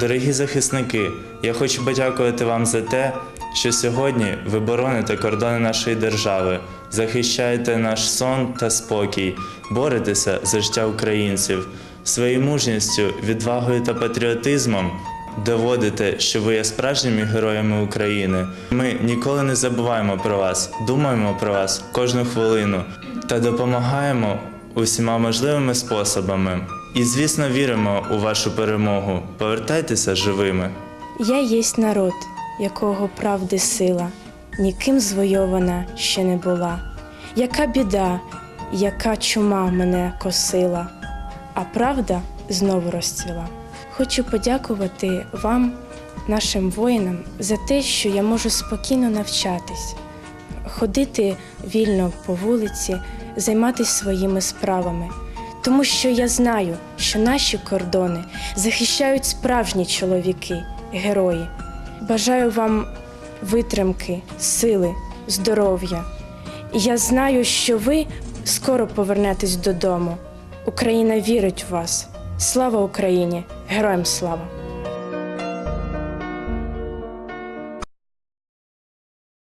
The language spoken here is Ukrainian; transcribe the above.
Дорогі захисники, я хочу подякувати вам за те, що сьогодні ви бороните кордони нашої держави, захищаєте наш сон та спокій, боретеся за життя українців. Своєю мужністю, відвагою та патріотизмом доводите, що ви є справжніми героями України. Ми ніколи не забуваємо про вас, думаємо про вас кожну хвилину та допомагаємо усіма можливими способами. І, звісно, віримо у вашу перемогу. Повертайтеся живими. Я єсть народ, якого правди сила, ніким звойована ще не була. Яка біда, яка чума мене косила, а правда знову розцвіла. Хочу подякувати вам, нашим воїнам, за те, що я можу спокійно навчатись, ходити вільно по вулиці, займатися своїми справами. Тому що я знаю, що наші кордони захищають справжні чоловіки, герої. Бажаю вам витримки, сили, здоров'я. Я знаю, що ви скоро повернетесь додому. Україна вірить в вас. Слава Україні! Героям слава!